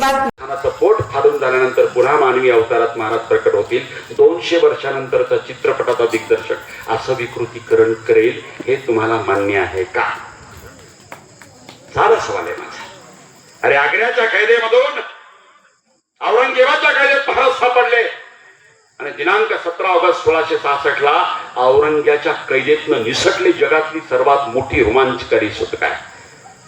बातमी पोट फाडून झाल्यानंतर पुन्हा मानवी अवतारात महाराज प्रकट होतील. दोनशे वर्षानंतरचा चित्रपटाचा दिग्दर्शक असं विकृतीकरण करेल हे तुम्हाला मान्य आहे का? साधा सवाल आहे माझा. अरे आग्र्याच्या कैदेमधून औरंगजेबाच्या कैदेत महाराज सापडले. आणि दिनांक सतरा ऑगस्ट सोळाशे सहासष्ट ला औरंग्याच्या कैदेतनं निसटली जगातली सर्वात मोठी रोमांचकारी सुटका आहे.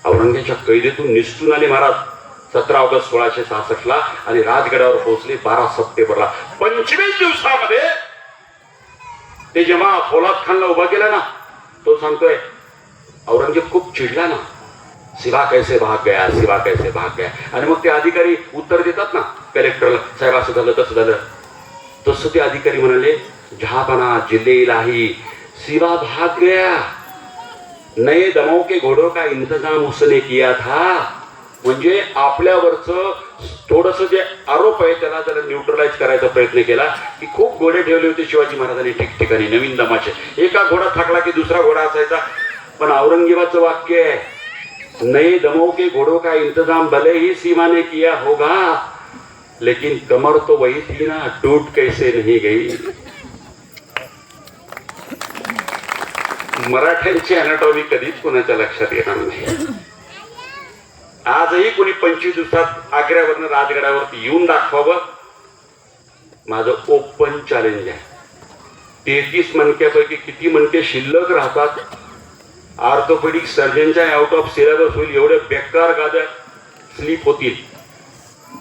औरंग्याच्या कैदेतून निसटून आले महाराज. सतरा ऑगस्ट सोळाशे सहासष्ट ला आणि राजगडावर पोहोचले बारा सप्टेंबरला पंचवीस दिवसामध्ये ते जेव्हा फौलाद खानला उभा केला ना तो सांगतोय औरंगजेब खूप चिडला ना. शिवा कैसे भाग गया शिवा कैसे भाग गया. आणि मग ते अधिकारी उत्तर देतात ना कलेक्टरला साहेब असं झालं तसं झालं. तसं ते अधिकारी म्हणाले जहापना जिल्हे इलाही शिवा भाग गया. नए दमों के घोड़ों का इंतजाम उसने किया था. म्हणजे आपल्यावरचं थोडस जे आरोप आहे त्याला जरा न्यूट्रलाइज करायचा प्रयत्न केला. की खूप घोडे ठेवले होते शिवाजी महाराजांनी ठिकठिकाणी नवीन दमाचे. एका घोडा थकला की दुसरा घोडा असायचा. पण औरंगजेबाचं वाक्य आहे नाही दमो के घोडो का इंतजाम भले ही सीमा ने किया होगा लेकिन कमर तो वही थी ना टूट कैसे नहीं गई. मराठ्यांची अनाटॉमी कधीच कोणाच्या लक्षात येणार नाही. आजही कोणी पंचवीस दिवसात आग्र्यावरनं राजगडावरती येऊन दाखवावं? माझं ओपन चॅलेंज आहे. तेहतीस मणक्यापैकी किती मणके शिल्लक राहतात? ऑर्थोपेडिक सर्जनच्या आउट ऑफ सिलेबस होईल एवढे बेकार गाद्या स्लीप होतील.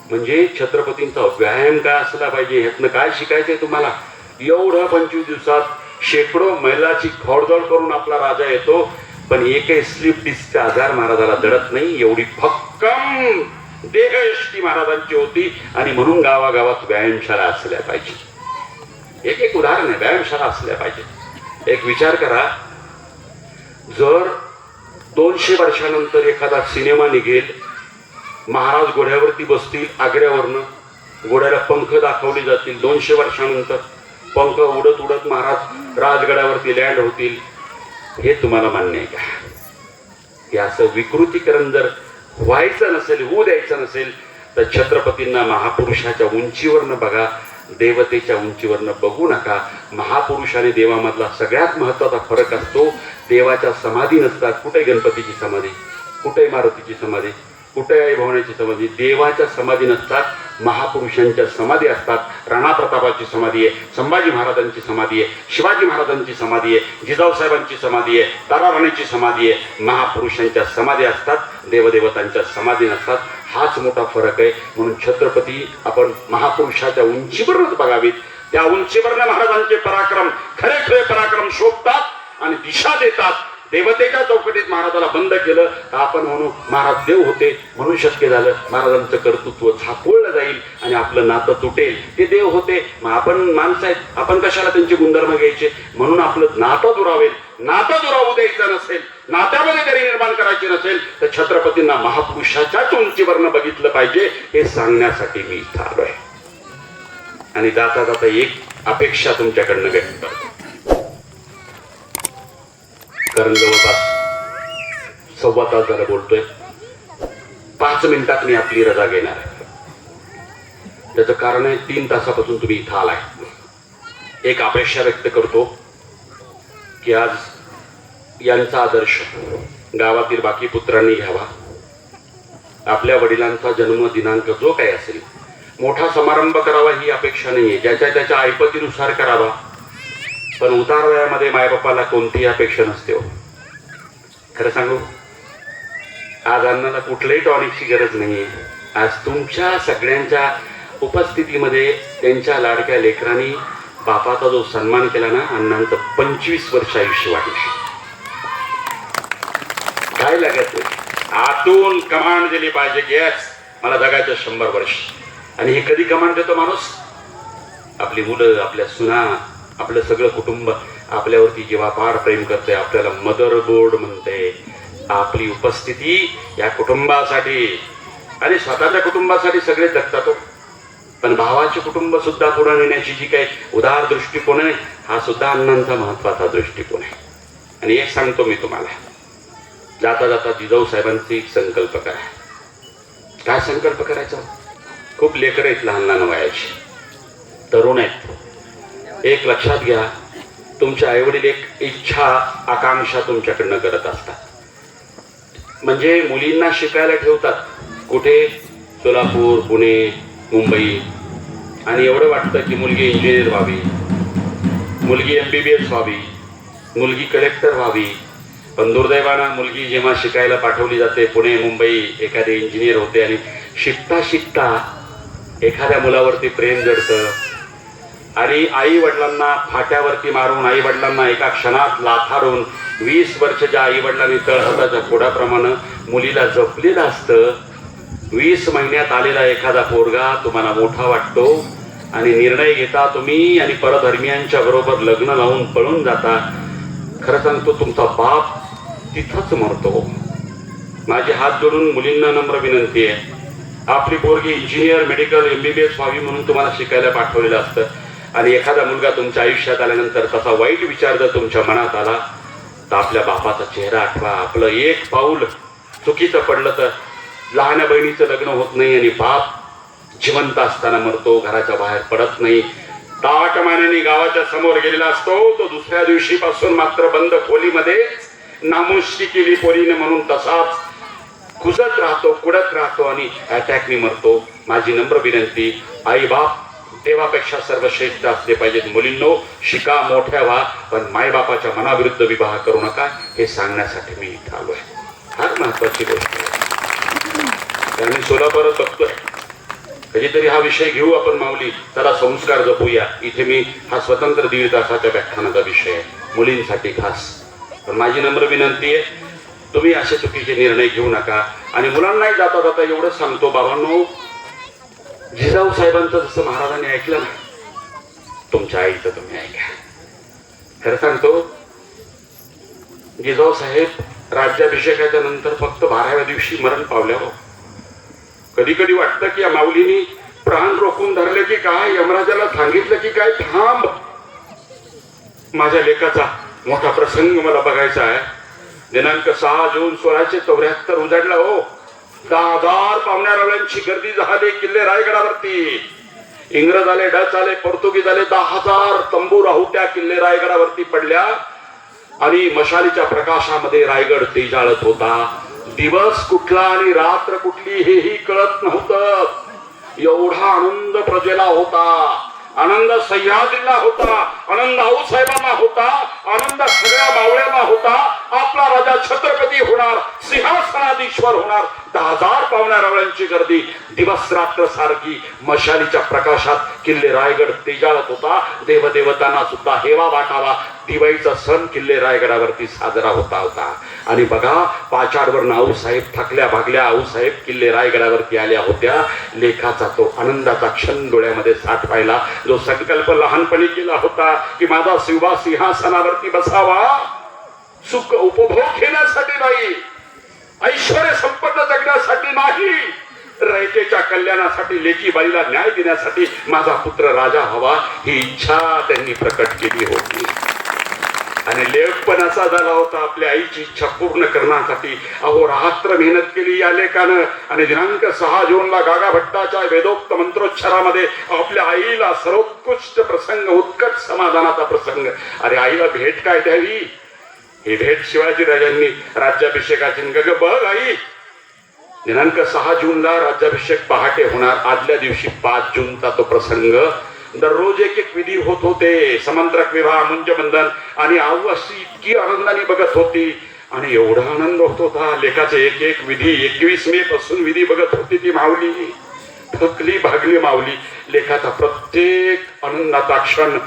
म्हणजे छत्रपतींचा व्यायाम काय असला पाहिजे ह्यातनं काय शिकायचंय तुम्हाला? एवढं पंचवीस दिवसात शेकडो मैलाची खोडदोड करून आपला राजा येतो. पण एकही स्लीप डिस्कचा आजार महाराजाला दडत नाही एवढी भक्कम देहयष्टी महाराजांची होती आणि म्हणून गावागावात व्यायामशाळा असल्या पाहिजे. एक एक उदाहरण आहे व्यायामशाळा असल्या पाहिजे. एक विचार करा जर दोनशे वर्षानंतर एखादा सिनेमा निघेल महाराज घोड्यावरती बसतील आग्र्यावरनं घोड्याला पंख दाखवले जातील दोनशे वर्षानंतर पंख उडत उडत महाराज राजगडावरती लँड होतील हे तुम्हाला मान्य आहे का? हे असं विकृतीकरण जर व्हायचं नसेल होऊ द्यायचं नसेल तर छत्रपतींना महापुरुषाच्या उंचीवरनं बघा देवतेच्या उंचीवरनं बघू नका. महापुरुष आणि देवामधला सगळ्यात महत्त्वाचा फरक असतो देवाच्या समाधी नसतात. कुठे गणपतीची समाधी? कुठे मारुतीची समाधी? कुठे आई भवनाची समाधी? देवाच्या समाधी नसतात. महापुरुषांच्या समाधी असतात. राणा प्रतापाची समाधी आहे संभाजी महाराजांची समाधी आहे शिवाजी महाराजांची समाधी आहे जिजाऊसाहेबांची समाधी आहे ताराराणीची समाधी आहे. महापुरुषांच्या समाधी असतात देवदेवतांच्या समाधी नसतात. हाच मोठा फरक आहे. म्हणून छत्रपती आपण महापुरुषाच्या उंचीवरच बघावीत. त्या उंचीवरनं महाराजांचे पराक्रम खरे खरे पराक्रम शोधतात आणि दिशा देतात. देवतेच्या चौकटीत महाराजाला बंद केलं. तर आपण म्हणू महाराज देव होते म्हणून शक्य झालं. महाराजांचं कर्तृत्व झापोळलं जाईल आणि आपलं नातं तुटेल. ते देव होते. मग आपण माणसं आहेत. आपण कशाला त्यांचे गुणधर्म घ्यायचे? म्हणून आपलं नातं दुरावेल. नातं दुरावू द्यायचं नसेल. नात्यामध्ये जरी निर्माण करायचे नसेल तर छत्रपतींना महापुरुषाच्याच उंचीवरनं बघितलं पाहिजे हे सांगण्यासाठी मी इथं आहे आणि जाता जाता एक अपेक्षा तुमच्याकडनं व्यक्त करतो. कारण जवळपास सव्वा तास झाला बोलतोय. पाच मिनिटात मी आपली रजा घेणार आहे. त्याचं कारण आहे तीन तासापासून तुम्ही इथं आलाय. एक अपेक्षा व्यक्त करतो की आज यांचा आदर्श गावातील बाकी पुत्रांनी घ्यावा. आपल्या वडिलांचा जन्म दिनांक जो काही असेल मोठा समारंभ करावा ही अपेक्षा नाहीये. ज्याच्या त्याच्या ऐपतीनुसार करावा. पण उतार वयामध्ये मायबापाला कोणतीही अपेक्षा नसते हो. खरं सांगू? आज अन्नाला कुठल्याही टॉनिकची गरज नाही आज तुमच्या सगळ्यांच्या उपस्थितीमध्ये त्यांच्या लाडक्या लेकरांनी बापाचा जो सन्मान केला ना अण्णांचं पंचवीस वर्ष आयुष्य वाढलं. काय लागत आतून कमांड दिली पाहिजे की मला जगायचं शंभर वर्ष. आणि हे कधी कमांड देतो माणूस? आपली मुलं आपल्या सुना आपलं सगळं कुटुंब आपल्यावरती जीवापाड प्रेम करते आपल्याला मदर बोर्ड म्हणते. आपली उपस्थिती या कुटुंबासाठी आणि स्वतःच्या कुटुंबासाठी सगळे जगतात हो. पण भावाचे कुटुंब सुद्धा पुढे नेण्याची जी काही उदार दृष्टिकोन आहे हा सुद्धा अण्णांचा महत्त्वाचा दृष्टिकोन आहे. आणि एक सांगतो मी तुम्हाला. जाता जाता जिजाऊ साहेबांची संकल्प करा. काय संकल्प करायचा? खूप लेकर आहेत लहान लहान वयाची. तरुण आहेत. एक लक्षात घ्या तुमचे आईवडील एक इच्छा आकांक्षा तुमच्याकडनं करत असतात. म्हणजे मुलींना शिकायला ठेवतात. कुठे? सोलापूर पुणे मुंबई. आणि एवढं वाटतं की मुलगी इंजिनियर व्हावी मुलगी एम बी बी एस व्हावी मुलगी कलेक्टर व्हावी. पण दुर्दैवानं मुलगी जेव्हा शिकायला पाठवली जाते पुणे मुंबई एखादे इंजिनियर होते आणि शिकता शिकता एखाद्या मुलावरती प्रेम जडतं आणि आई वडिलांना फाट्यावरती मारून आई वडिलांना एका क्षणात लाथारून वीस वर्षाच्या आई वडिलांनी तळहाताच्या फोडाप्रमाणे मुलीला जपलेलं असतं. वीस महिन्यात आलेला एखादा पोरगा तुम्हाला मोठा वाटतो आणि निर्णय घेता तुम्ही आणि परधर्मियांच्या बरोबर लग्न लावून पळून जाता. खरं सांगतो तुमचा बाप तिथंच मरतो. माझे हात जोडून मुलींना नम्र विनंती आहे. आपली पोरगी इंजिनियर मेडिकल एमबीबीएस व्हावी म्हणून तुम्हाला शिकायला पाठवलेलं असतं. आणि एखादा मुलगा तुमच्या आयुष्यात आल्यानंतर तसा वाईट विचार जर तुमच्या मनात आला तर आपल्या बापाचा चेहरा आठवा आपलं एक पाऊल चुकीचं पडलं तर लहान बहिणीचं लग्न होत नाही आणि बाप जिवंत असताना मरतो घराच्या बाहेर पडत नाही. ताट गावाच्या समोर गेलेला असतो तो दुसऱ्या दिवशीपासून मात्र बंद खोलीमध्ये नामुष्टी केली पोरीने म्हणून तसाच कुजत राहतो कुडत राहतो आणि अटॅकने मरतो. माझी नम्र विनंती आई बाप देवापेक्षा सर्वश्रेष्ठ असले पाहिजेत मुलींनो. शिका मोठ्या व्हा पण मायबापाच्या मनाविरुद्ध विवाह करू नका हे सांगण्यासाठी मी इथं आहे फार महत्वाची गोष्ट आहे. कारण मी सोलापुरात बघतोय. कधीतरी हा विषय घेऊ आपण माऊली. त्याला संस्कार जपूया. इथे मी हा स्वतंत्र दीड तासाच्या व्याख्यानाचा विषय आहे. मुलींसाठी खास. पण माझी नम्र विनंती आहे तुम्ही असे चुकीचे निर्णय घेऊ नका. आणि मुलांनाही जाता जाता एवढंच सांगतो बाबांनो जिजाऊ साहेबांचं जसं महाराजांनी ऐकलं ना तुमच्या आईचं तुम्ही ऐका. खरं सांगतो जिजाऊ साहेब राज्याभिषेकाच्या नंतर फक्त बाराव्या दिवशी मरण पावल्या हो. कधी कधी वाटतं की या माऊलीनी प्राण रोखून धरले की काय यमराजाला सांगितलं की काय थांब. माझ्या लेखाचा मोठा प्रसंग मला बघायचा आहे. दिनांक सहा जून सोळाशे चौऱ्याहत्तर उजाडला हो. दहा हजार पाहुण्यारावळ्यांची गर्दी झाली किल्ले रायगडावरती. इंग्रज आले डच आले पोर्तुगीज आले दहा हजार तंबू राहुट्या किल्ले रायगडावरती पडल्या. आणि मशालीच्या प्रकाशामध्ये रायगड तेजाळत होता. दिवस कुठला आणि रात्र कुठली हेही कळत नव्हतं. एवढा आनंद प्रजेला होता. आनंद सह्याद्रीला होता आनंद आऊसाहेबांना होता आनंद सगळ्या मावळ्यांना होता आपला राजा छत्रपती होणार सिंहासनाधीश्वर होणार दहा हजार पाहुण्यारावळ्यांची गर्दी दिवस रात्र सारखी मशालीच्या प्रकाशात किल्ले रायगड तेजाळत होता देवदेवतांना सुद्धा हेवा वाटावा दिवाळीचा सण किल्ले रायगडावरती साजरा होता होता. आणि बघा पाचाडवर आऊसाहेब थकल्या भागल्या आऊसाहेब किल्ले रायगडावरती आल्या होत्या. लेखाचा तो आनंदाचा क्षण डोळ्यामध्ये साठवायला जो संकल्प लहानपणी केला होता की माझा शिवा सिंहासनावरती बसावा. सुख उपभोग घेण्यासाठी नाही. ऐश्वर संपन्न जगण्यासाठी नाही. रयतेच्या कल्याणासाठी लेखी बाईला न्याय देण्यासाठी माझा पुत्र राजा हवा ही इच्छा त्यांनी प्रकट केली होती. आणि लेख पण असा झाला होता आपल्या आईची इच्छा पूर्ण करण्यासाठी. अहो रात्र मेहनत केली या लेखानं आणि दिनांक सहा जूनला गागा भट्टाच्या वेदोक्त मंत्रोच्चारामध्ये आपल्या आईला सर्वोत्कृष्ट प्रसंग उत्कट समाधानाचा प्रसंग. अरे आईला भेट काय द्यावी? ही भेट शिवाजी राजांनी राज्याभिषेकाची. गग बघ आई. दिनांक सहा जूनला राज्याभिषेक पहाटे होणार. आदल्या दिवशी पाच जूनचा तो प्रसंग. दररोज एक एक विधी होत होते. समंत्रक विवाह मुंजबंधन आणि आऊ अशी इतकी आनंदाने बघत होती. आणि एवढा आनंद होत होता. लेखाचे एक एक विधी एकवीस मे पासून विधी बघत होती ती माऊली. थकली भागली माऊली. लेखाचा प्रत्येक आनंदाचा क्षण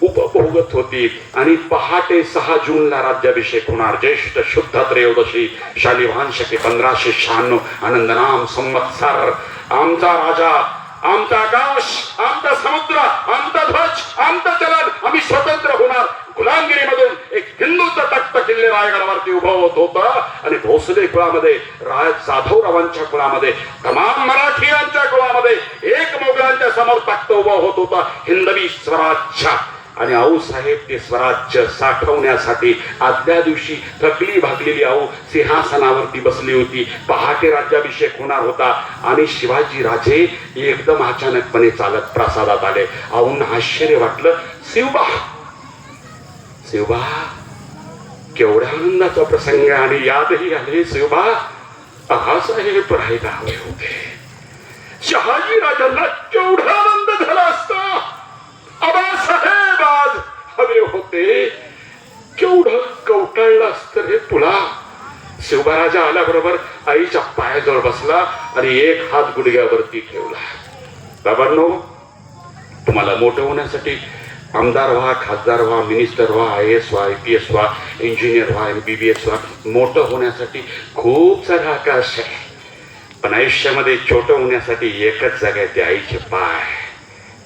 उपभोगत होती. आणि पहाटे सहा जूनला राज्याभिषेक होणार. ज्येष्ठ शुद्ध त्रयोदशी शालिवान शके पंधराशे शहाण्णव. आनंदनाम संवत्सर. आमचा राजा आमचा आकाश आमचा समुद्र आमचा ध्वज आमचा चलन आम्ही स्वतंत्र होणार. गुलामगिरीमधून एक हिंदूचं तख्त किल्ले रायगडावरती उभं होत होतं. आणि भोसले कुळामध्ये राय जाधवरावांच्या कुळामध्ये तमाम मराठीयांच्या कुळामध्ये एक मोगलांच्या समोर तख्त उभं होत होता. हिंदवी स्वराज्य आणि आऊसाहेब ते स्वराज्य साठवण्यासाठी आदल्या दिवशी थकली भागलेली आऊ सिंहासनावरती बसली होती. पहाटे राज्याभिषेक होणार होता आणि शिवाजी राजे एकदम अचानकपणे चालत प्रासादात आले. आऊन आश्चर्य वाटलं शिवबा शिवबा केवढ्या आनंदाचा प्रसंग आणि यादही आले शिवबा आहासाहेब राहायला हवे होते. शहाजी राजांना केवढा आनंद झाला असता. आबासाहेब हवे होते. केवढं कवटाळलं असतं रे तुला? शिवबाराजा आल्याबरोबर आईच्या पायाजवळ बसला आणि एक हात गुडघ्यावरती ठेवला. बाबांनो तुम्हाला मोठं होण्यासाठी आमदार व्हा खासदार व्हा मिनिस्टर व्हा आय एस व्हा आय पी एस व्हा इंजिनियर व्हा एम बी बी एस व्हा मोठं होण्यासाठी खूप सारा आकाश आहे. पण आयुष्यामध्ये छोटं होण्यासाठी एकच जागा आहे ते आईचे पाय.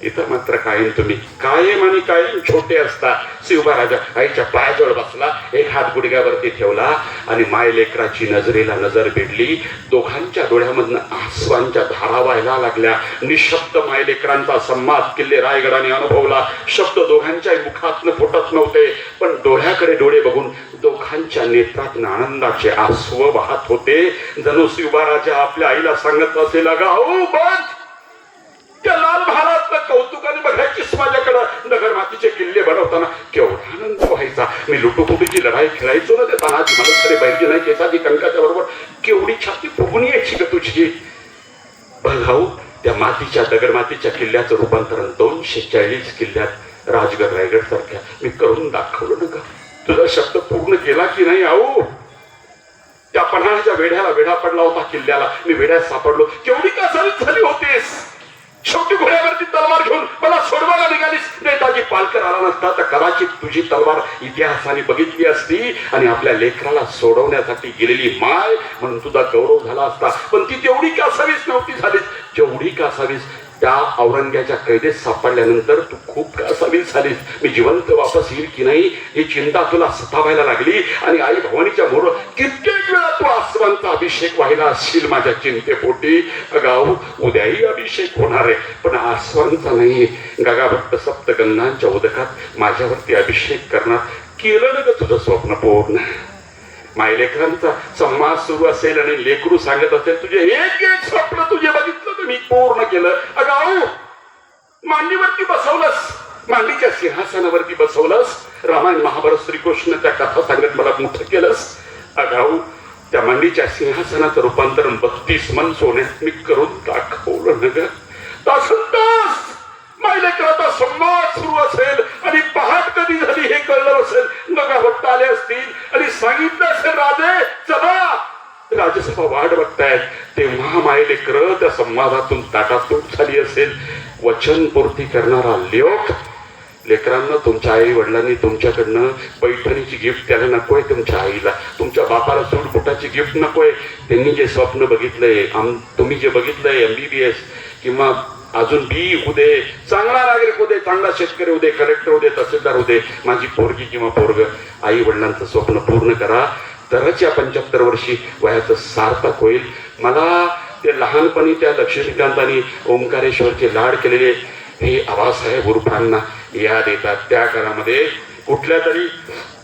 इथं मात्र कायम तुम्ही. कायम आणि कायम छोटे असता. शिवबाराजा आईच्या पायाजवळ बसला एक हात गुडघ्यावरती ठेवला आणि माय लेकराची नजरेला नजर भिडली दोघांच्या डोळ्यामधनं आसवांच्या धारा व्हायला लागल्या. निशब्द माय लेकरांचा संवाद किल्ले रायगडाने अनुभवला. शब्द दोघांच्या मुखातनं फुटत नव्हते पण डोळ्याकडे डोळे बघून दोघांच्या नेत्रातनं आनंदाचे आसव वाहत होते. जणू शिवबाराजा आपल्या आईला सांगत असेल अगाऊ बघ त्या लाल महालात कौतुकाने बघायचीच माझ्याकडं नगर मातीचे किल्ले बनवताना केवढा आनंद व्हायचा. मी लुटुपुटीची लढाई खेळायचो ना ते तानाजी मला खरे बैलजी नाही केसाची कंकाच्या बरोबर. केवढी छाती फुगून यायची का तुझी. बघाऊ त्या मातीच्या दगड मातीच्या किल्ल्याचं रूपांतरण दोनशे चाळीस किल्ल्यात राजगड रायगड सारख्या मी करून दाखवलं ना का तुझा शब्द पूर्ण केला की नाही आऊ? त्या पन्हाळ्याच्या वेढ्याला वेढा पडला होता किल्ल्याला. मी वेढ्यात सापडलो. केवढी कासारीत झाली होतीस? शेवटी घोड्यावरती तलवार घेऊन मला सोडवायला निघालीस. नेताजी पालकर आला नसता तर कदाचित तुझी तलवार इतिहासाने बघितली असती आणि आपल्या लेकराला सोडवण्यासाठी गेलेली माय म्हणून तुझा गौरव झाला असता. पण ती तेवढी कासावीस नव्हती झालीस? जेवढी कासावीस त्या औरंग्याच्या कैदेत सापडल्यानंतर तू खूप कासावीस झालीस मी जिवंत वापस येईल की नाही ही चिंता तुला सतावायला लागली. आणि आई भवानीच्या मोर कित्येक वेळा तू आसवांचा अभिषेक व्हायला असशील माझ्या चिंतेपोटी. अगाऊ उद्याही अभिषेक होणार आहे. पण आसवांचा नाही. गगाभक्त सप्तगंधांच्या उदकात माझ्यावरती अभिषेक करणार केलं ना तुझं स्वप्न पूर्ण. मायलेकरांचा संवाद सुरू असेल आणि लेकरू सांगत असेल तुझे एक एक स्वप्न तुझे बघितलं तर मी पूर्ण केलं. अगाऊ मांडीवरती बसवलंस मांडीच्या सिंहासनावरती बसवलंस. रामायण महाभारत श्रीकृष्ण त्या कथा सांगत मला मोठं केलंस. अगाऊ त्या मांडीच्या सिंहासनाचं रूपांतरण बत्तीस मन सोन्यात मी करून दाखवलं ना ग तासन तास मायलेकराचा संवाद सुरू असेल राजे चला! राजसभा वाट बघतायत. तेव्हा मायलेकर त्या संवादातून ताटातूट झाली असेल. वचनपूर्ती करणारा लेख. लेकरांना तुमच्या आई वडिलांनी तुमच्याकडनं पैठणीची गिफ्ट त्याला नकोय तुमच्या आईला. तुमच्या बापाला सूटबुटाची गिफ्ट नकोय. त्यांनी जे स्वप्न बघितलंय आम तुम्ही जे बघितलंय एम बी बी एस किंवा अजून बी होऊ दे चांगला नागरिक होऊ दे चांगला शेतकरी होऊ दे कलेक्टर होऊ दे तहसीलदार होऊ दे माझी पोरगी किंवा पोरग आई वडिलांचं स्वप्न पूर्ण करा. तरच या पंच्याहत्तर वर्षी वयाचं सार्थक होईल. मला ते लहानपणी त्या लक्ष्मीकांतांनी ओंकारेश्वरचे लाड केलेले हे आबासाहेब उर्फांना याद येतात. त्या काळामध्ये कुठल्या तरी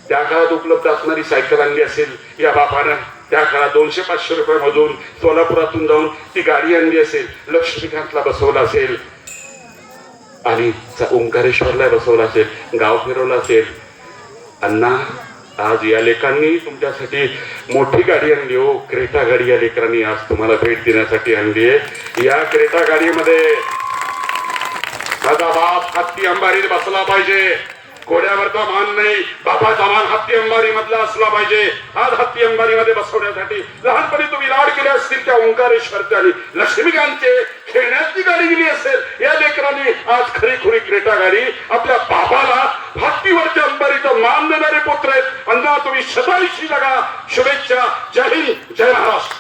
त्या काळात उपलब्ध असणारी सायकल आणली असेल या बापानं त्या काळात दोनशे पाचशे रुपयामधून सोलापुरातून जाऊन ती गाडी आणली असेल लक्ष्मीकांतला बसवलं असेल आणि ओंकारेश्वरला बसवलं असेल गाव फिरवलं असेल. अण्णा आज या लेखांनी तुमच्यासाठी मोठी गाडी आणली हो. क्रेटा गाडी या लेकरांनी आज तुम्हाला भेट देण्यासाठी आणली आहे. या क्रेटा गाडीमध्ये माझा बाप हत्ती अंबारीत बसला पाहिजे. घोड्यावरचा मान नाही. बापाचा मान हत्ती अंबारी मधला असला पाहिजे. आज हत्ती अंबारी मध्ये बसवण्यासाठी लहानपणी तुम्ही लाड केले असतील त्या ओंकारेश्वरच्या आणि लक्ष्मीकांतचे खेळण्याची गाडी गेली असेल या लेकरांनी आज खरी खुरी क्रेटा गाडी. आपल्या बापाला भक्तीवरच्या अंबारीचा मान देणारे पुत्र आहेत. अण्णा तुम्ही शतायुषी जगा. शुभेच्छा. जय हिंद. जय महाराष्ट्र.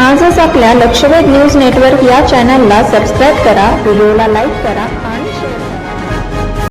आजच आपल्या लक्षवेध न्यूज नेटवर्क या चॅनलला सबस्क्राईब करा व्हिडिओला लाईक करा